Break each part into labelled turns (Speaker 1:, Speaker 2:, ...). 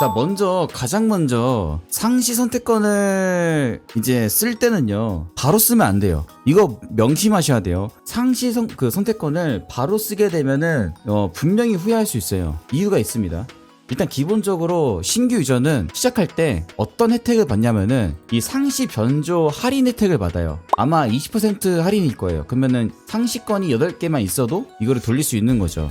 Speaker 1: 자, 먼저, 가장 먼저, 상시 선택권을 이제 쓸 때는요, 바로 쓰면 안 돼요. 이거 명심하셔야 돼요. 상시 선, 그 선택권을 바로 쓰게 되면은, 어, 분명히 후회할 수 있어요. 이유가 있습니다. 일단 기본적으로 신규 유저는 시작할 때 어떤 혜택을 받냐면은 이 상시 변조 할인 혜택을 받아요. 아마 20% 할인일 거예요. 그러면은 상시권이 8개만 있어도 이거를 돌릴 수 있는 거죠.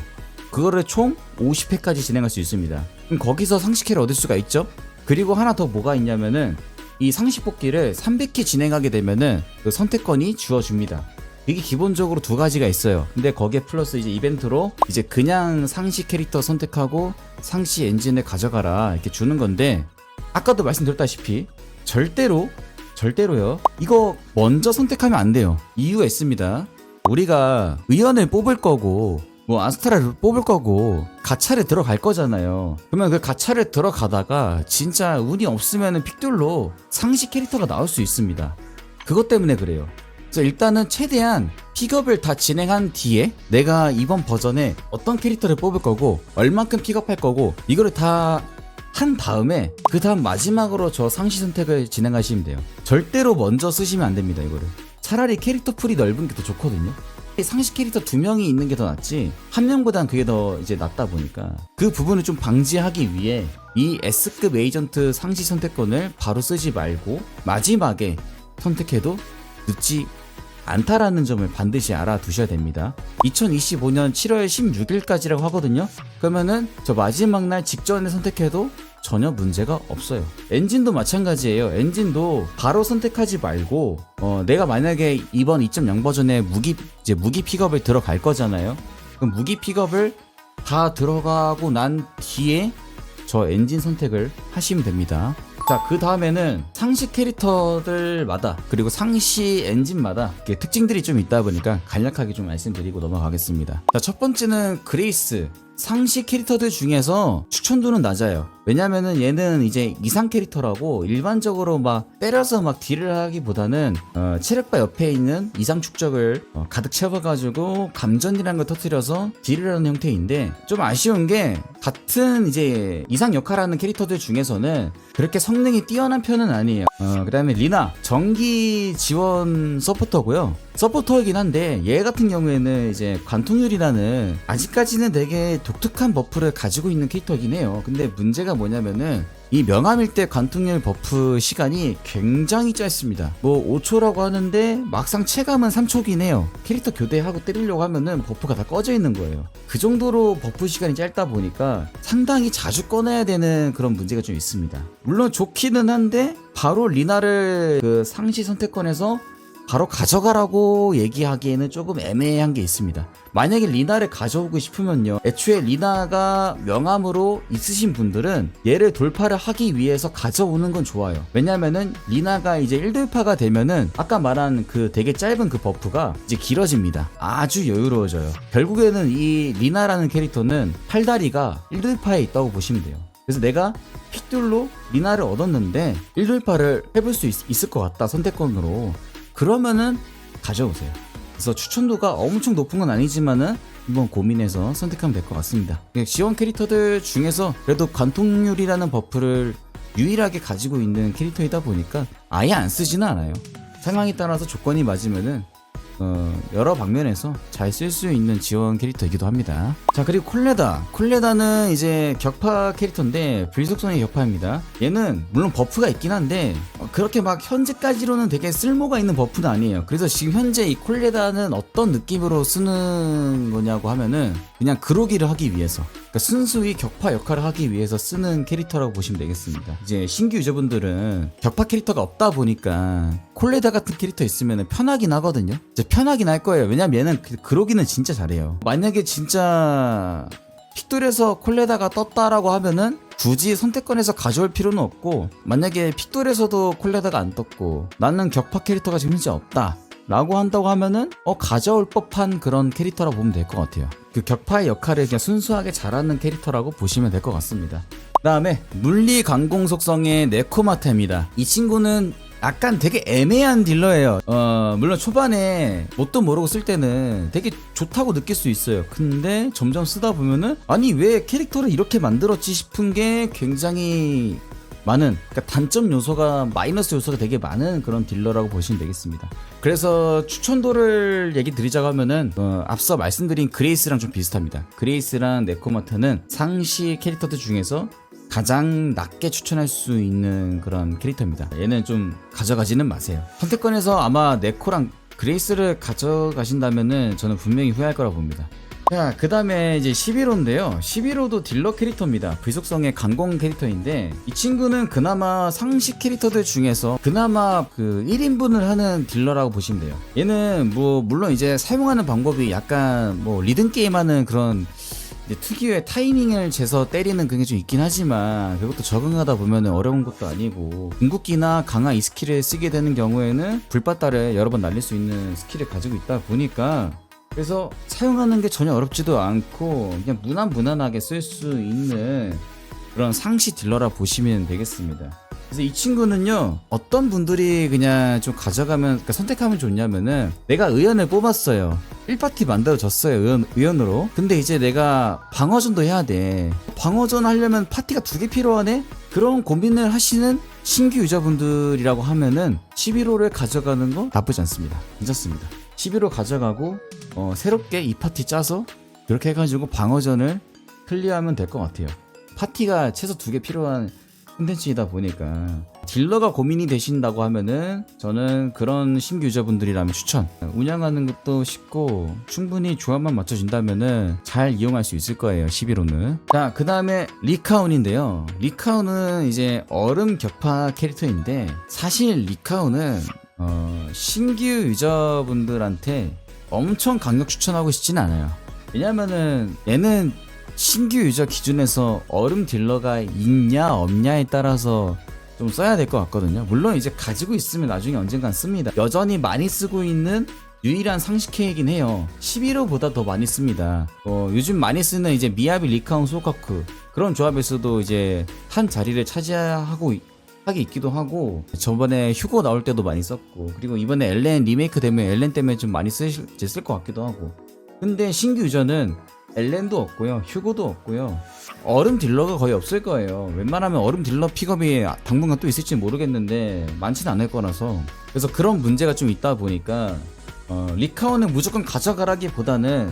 Speaker 1: 그거를 총 50회까지 진행할 수 있습니다. 그럼 거기서 상식회를 얻을 수가 있죠. 그리고 하나 더 뭐가 있냐면은 이 상식 뽑기를 300회 진행하게 되면은 그 선택권이 주어집니다. 이게 기본적으로 두 가지가 있어요. 근데 거기에 플러스 이제 이벤트로 이제 그냥 상시 캐릭터 선택하고 상시 엔진을 가져가라 이렇게 주는 건데 아까도 말씀드렸다시피 절대로 절대로요. 이거 먼저 선택하면 안 돼요. 이유가 있습니다. 우리가 의원을 뽑을 거고 뭐 아스트라를 뽑을 거고 가차를 들어갈 거잖아요. 그러면 그 가차를 들어가다가 진짜 운이 없으면 픽돌로 상시 캐릭터가 나올 수 있습니다. 그것 때문에 그래요. 그래서 일단은 최대한 픽업을 다 진행한 뒤에 내가 이번 버전에 어떤 캐릭터를 뽑을 거고 얼만큼 픽업할 거고 이거를 다 한 다음에 그 다음 마지막으로 저 상시 선택을 진행하시면 돼요. 절대로 먼저 쓰시면 안 됩니다. 이거를 차라리 캐릭터 풀이 넓은 게 더 좋거든요. 상시 캐릭터 두 명이 있는 게 더 낫지 한 명보단 그게 더 이제 낫다 보니까 그 부분을 좀 방지하기 위해 이 S급 에이전트 상시 선택권을 바로 쓰지 말고 마지막에 선택해도 늦지 않다라는 점을 반드시 알아두셔야 됩니다. 2025년 7월 16일까지라고 하거든요. 그러면은 저 마지막 날 직전에 선택해도 전혀 문제가 없어요. 엔진도 마찬가지예요. 엔진도 바로 선택하지 말고 어, 내가 만약에 이번 2.0 버전에 무기 이제 무기 픽업을 들어갈 거잖아요. 그럼 무기 픽업을 다 들어가고 난 뒤에 저 엔진 선택을 하시면 됩니다. 자, 그 다음에는 상시 캐릭터들마다 그리고 상시 엔진마다 특징들이 좀 있다 보니까 간략하게 좀 말씀드리고 넘어가겠습니다. 자, 첫 번째는 그레이스. 상시 캐릭터들 중에서 추천도는 낮아요. 왜냐면은 얘는 이제 이상 캐릭터라고 일반적으로 막 때려서 막 딜을 하기보다는 어, 체력바 옆에 있는 이상 축적을 어, 가득 채워가지고 감전이라는 걸 터뜨려서 딜을 하는 형태인데 좀 아쉬운 게 같은 이제 이상 역할하는 캐릭터들 중에서는 그렇게 성능이 뛰어난 편은 아니에요. 어, 그 다음에 리나 전기 지원 서포터고요. 서포터이긴 한데 얘 같은 경우에는 이제 관통률이라는 아직까지는 되게 독특한 버프를 가지고 있는 캐릭터이긴 해요. 근데 문제가 뭐냐면은 이 명암일 때 관통률 버프 시간이 굉장히 짧습니다. 뭐 5초라고 하는데 막상 체감은 3초긴 해요. 캐릭터 교대하고 때리려고 하면은 버프가 다 꺼져 있는 거예요. 그 정도로 버프 시간이 짧다 보니까 상당히 자주 꺼내야 되는 그런 문제가 좀 있습니다. 물론 좋기는 한데 바로 리나를 그 상시 선택권에서 바로 가져가라고 얘기하기에는 조금 애매한 게 있습니다. 만약에 리나를 가져오고 싶으면요. 애초에 리나가 명함으로 있으신 분들은 얘를 돌파를 하기 위해서 가져오는 건 좋아요. 왜냐면은 리나가 이제 1돌파가 되면은 아까 말한 그 되게 짧은 그 버프가 이제 길어집니다. 아주 여유로워져요. 결국에는 이 리나라는 캐릭터는 팔다리가 1돌파에 있다고 보시면 돼요. 그래서 내가 픽돌로 리나를 얻었는데 1돌파를 해볼 수 있, 있을 것 같다 선택권으로 그러면은 가져오세요. 그래서 추천도가 엄청 높은 건 아니지만은 한번 고민해서 선택하면 될 것 같습니다. 그냥 지원 캐릭터들 중에서 그래도 관통률이라는 버프를 유일하게 가지고 있는 캐릭터이다 보니까 아예 안 쓰지는 않아요. 상황에 따라서 조건이 맞으면은 어, 여러 방면에서 잘 쓸 수 있는 지원 캐릭터이기도 합니다. 자, 그리고 콜레다. 콜레다는 이제 격파 캐릭터인데 불속성의 격파입니다. 얘는 물론 버프가 있긴 한데 어, 그렇게 막 현재까지로는 되게 쓸모가 있는 버프는 아니에요. 그래서 지금 현재 이 콜레다는 어떤 느낌으로 쓰는 거냐고 하면은 그냥 그로기를 하기 위해서 그러니까 순수히 격파 역할을 하기 위해서 쓰는 캐릭터라고 보시면 되겠습니다. 이제 신규 유저분들은 격파 캐릭터가 없다 보니까 콜레다 같은 캐릭터 있으면 편하긴 하거든요. 이제 편하긴 할 거예요. 왜냐면 얘는 그- 그러기는 진짜 잘해요. 만약에 진짜 픽돌에서 콜레다가 떴다라고 하면은 굳이 선택권에서 가져올 필요는 없고 만약에 픽돌에서도 콜레다가 안 떴고 나는 격파 캐릭터가 지금 현재 없다 라고 한다고 하면은 어 가져올 법한 그런 캐릭터라고 보면 될 것 같아요 그 격파의 역할을 그냥 순수하게 잘하는 캐릭터라고 보시면 될 것 같습니다 그 다음에 물리 강공 속성의 네코마타입니다 이 친구는 약간 되게 애매한 딜러예요. 어, 물론 초반에 뭣도 모르고 쓸 때는 되게 좋다고 느낄 수 있어요. 근데 점점 쓰다 보면은 아니 왜 캐릭터를 이렇게 만들었지 싶은 게 굉장히 많은 그러니까 단점 요소가 마이너스 요소가 되게 많은 그런 딜러라고 보시면 되겠습니다. 그래서 추천도를 얘기 드리자고 하면은 어, 앞서 말씀드린 그레이스랑 좀 비슷합니다. 그레이스랑 네코마타는 상시 캐릭터들 중에서 가장 낮게 추천할 수 있는 그런 캐릭터입니다. 얘는 좀 가져가지는 마세요. 선택권에서 아마 네코랑 그레이스를 가져가신다면은 저는 분명히 후회할 거라고 봅니다. 자, 그 다음에 이제 11호인데요. 11호도 딜러 캐릭터입니다. 불속성의 강공 캐릭터인데, 이 친구는 그나마 상식 캐릭터들 중에서 그나마 그 1인분을 하는 딜러라고 보시면 돼요. 얘는 뭐, 물론 이제 사용하는 방법이 약간 뭐 리듬 게임 하는 그런 특유의 타이밍을 재서 때리는 그게 좀 있긴 하지만 그것도 적응하다 보면 어려운 것도 아니고 궁극기나 강화 이 스킬을 쓰게 되는 경우에는 불바다를 여러 번 날릴 수 있는 스킬을 가지고 있다 보니까 그래서 사용하는 게 전혀 어렵지도 않고 그냥 무난 무난하게 쓸 수 있는 그런 상시 딜러라 보시면 되겠습니다. 그래서 이 친구는요 어떤 분들이 그냥 좀 가져가면 그러니까 선택하면 좋냐면은 내가 의원을 뽑았어요. 1파티 만들어졌어요 의원, 의원으로. 근데 이제 내가 방어전도 해야 돼. 방어전 하려면 파티가 두 개 필요하네? 그런 고민을 하시는 신규 유저분들이라고 하면은 11호를 가져가는 거 나쁘지 않습니다. 괜찮습니다 11호 가져가고 어, 새롭게 이 파티 짜서 그렇게 해가지고 방어전을 클리어하면 될 것 같아요. 파티가 최소 두 개 필요한 콘텐츠이다 보니까. 딜러가 고민이 되신다고 하면은 저는 그런 신규 유저분들이라면 추천. 운영하는 것도 쉽고 충분히 조합만 맞춰진다면은 잘 이용할 수 있을 거예요 11호는. 자그 다음에 리카운인데요. 리카운은 이제 얼음 격파 캐릭터인데 사실 리카운은 어, 신규 유저분들한테 엄청 강력 추천하고 싶진 않아요 왜냐면은 얘는 신규 유저 기준에서 얼음 딜러가 있냐 없냐에 따라서 좀 써야 될 것 같거든요. 물론 이제 가지고 있으면 나중에 언젠간 씁니다. 여전히 많이 쓰고 있는 유일한 상식캐이긴 해요. 11호보다 더 많이 씁니다. 어, 요즘 많이 쓰는 이제 미야비 리카운 소카쿠 그런 조합에서도 이제 한 자리를 차지하고 있- 하게 있기도 하고 저번에 휴고 나올 때도 많이 썼고 그리고 이번에 엘렌 리메이크 되면 엘렌 때문에 좀 많이 쓰실 쓸것 같기도 하고. 근데 신규 유저는 엘렌도 없고요 휴고도 없고요. 얼음 딜러가 거의 없을 거예요. 웬만하면 얼음 딜러 픽업이 당분간 또 있을지 모르겠는데 많지는 않을 거라서. 그래서 그런 문제가 좀 있다 보니까 어, 리카오는 무조건 가져가라기보다는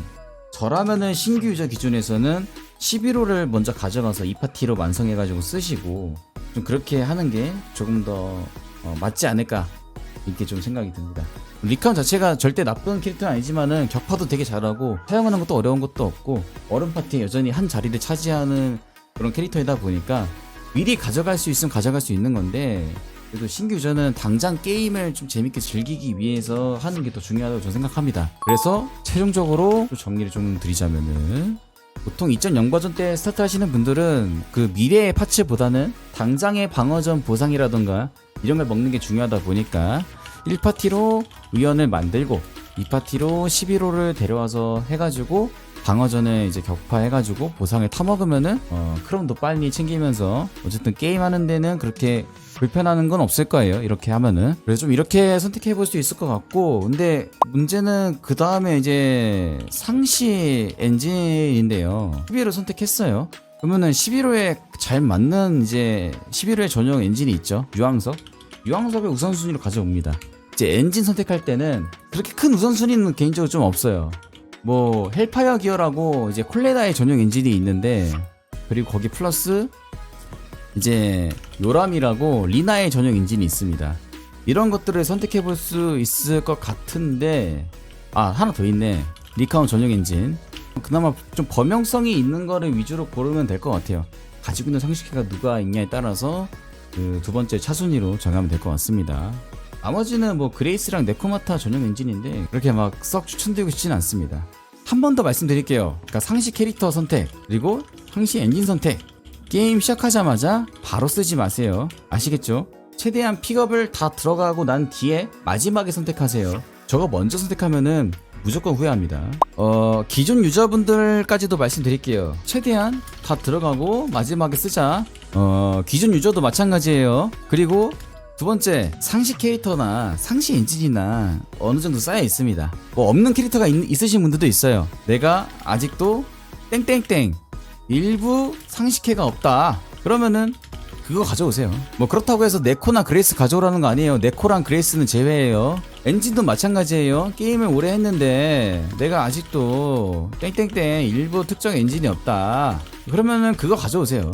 Speaker 1: 저라면은 신규 유저 기준에서는 11호를 먼저 가져가서 이 파티로 완성해가지고 쓰시고 좀 그렇게 하는 게 조금 더 어, 맞지 않을까 이렇게 좀 생각이 듭니다. 리카운 자체가 절대 나쁜 캐릭터는 아니지만은 격파도 되게 잘하고 사용하는 것도 어려운 것도 없고 얼음 파티에 여전히 한 자리를 차지하는 그런 캐릭터이다 보니까 미리 가져갈 수 있으면 가져갈 수 있는 건데 그래도 신규 유저는 당장 게임을 좀 재밌게 즐기기 위해서 하는 게 더 중요하다고 저는 생각합니다. 그래서 최종적으로 또 정리를 좀 드리자면은 보통 2.0 버전 때 스타트 하시는 분들은 그 미래의 파츠보다는 당장의 방어전 보상이라던가 이런 걸 먹는 게 중요하다 보니까 1파티로 의원을 만들고 2파티로 11호를 데려와서 해가지고 방어전을 이제 격파해가지고 보상을 타먹으면은 어, 크롬도 빨리 챙기면서 어쨌든 게임하는 데는 그렇게 불편하는 건 없을 거예요. 이렇게 하면은. 그래서 좀 이렇게 선택해 볼 수 있을 것 같고 근데 문제는 그 다음에 이제 상시 엔진인데요. 11호 선택했어요 그러면은 11호에 잘 맞는 이제 11호의 전용 엔진이 있죠? 유황석? 유황석을 우선순위로 가져옵니다. 이제 엔진 선택할 때는 그렇게 큰 우선순위는 개인적으로 좀 없어요. 뭐 헬파이어 기어라고 이제 콜레다의 전용 엔진이 있는데 그리고 거기 플러스 이제 요람이라고 리나의 전용 엔진이 있습니다. 이런 것들을 선택해 볼 수 있을 것 같은데 아 하나 더 있네. 리카운 전용 엔진 그나마 좀 범용성이 있는 거를 위주로 고르면 될 것 같아요. 가지고 있는 상식회가 누가 있냐에 따라서 그 두 번째 차순위로 정하면 될 것 같습니다. 나머지는 뭐 그레이스랑 네코마타 전용 엔진인데 그렇게 막 썩 추천드리고 싶진 않습니다. 한 번 더 말씀드릴게요. 그러니까 상시 캐릭터 선택 그리고 상시 엔진 선택 게임 시작하자마자 바로 쓰지 마세요. 아시겠죠? 최대한 픽업을 다 들어가고 난 뒤에 마지막에 선택하세요. 저거 먼저 선택하면은 무조건 후회합니다. 어, 기존 유저분들까지도 말씀드릴게요. 최대한 다 들어가고 마지막에 쓰자. 어, 기존 유저도 마찬가지예요. 그리고 두 번째 상시 캐릭터나 상시 엔진이나 어느 정도 쌓여 있습니다. 뭐 없는 캐릭터가 있, 으신 분들도 있어요. 내가 아직도 땡땡땡 일부 상식캐가 없다. 그러면은 그거 가져오세요. 뭐 그렇다고 해서 네코나 그레이스 가져오라는 거 아니에요. 네코랑 그레이스는 제외예요. 엔진도 마찬가지예요. 게임을 오래 했는데 내가 아직도 땡땡땡 일부 특정 엔진이 없다. 그러면은 그거 가져오세요.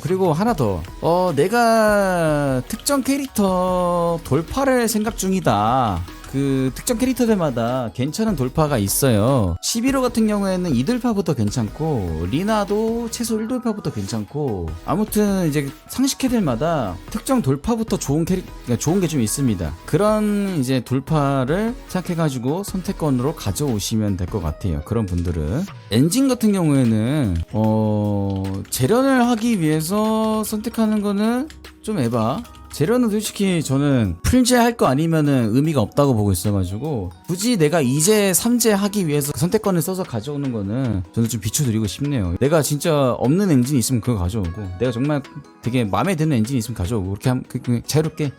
Speaker 1: 그리고 하나 더. 어, 내가 특정 캐릭터 돌파를 생각 중이다. 그 특정 캐릭터들마다 괜찮은 돌파가 있어요. 11호 같은 경우에는 2돌파부터 괜찮고 리나도 최소 1돌파부터 괜찮고 아무튼 이제 상식 캐들마다 특정 돌파부터 좋은 캐릭 그러니까 좋은 게 좀 있습니다. 그런 이제 돌파를 생각해가지고 선택권으로 가져오시면 될 것 같아요. 그런 분들은 엔진 같은 경우에는 어 재련을 하기 위해서 선택하는 거는 좀 에바. 재련은 솔직히 저는 풀제 할 거 아니면은 의미가 없다고 보고 있어가지고 굳이 내가 이제 삼제 하기 위해서 선택권을 써서 가져오는 거는 저는 좀 비춰드리고 싶네요. 내가 진짜 없는 엔진이 있으면 그거 가져오고 내가 정말 되게 마음에 드는 엔진이 있으면 가져오고 그렇게 하면 그- 그 자유롭게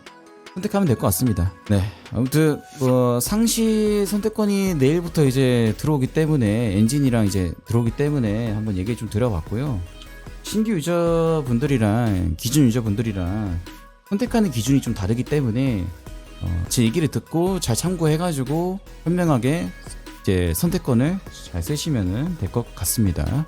Speaker 1: 선택하면 될 것 같습니다. 네. 아무튼 뭐 상시 선택권이 내일부터 이제 들어오기 때문에 엔진이랑 이제 들어오기 때문에 한번 얘기 좀 드려봤고요. 신규 유저분들이랑 기존 유저분들이랑 선택하는 기준이 좀 다르기 때문에 어, 제 얘기를 듣고 잘 참고해가지고 현명하게 이제 선택권을 잘 쓰시면 될 것 같습니다.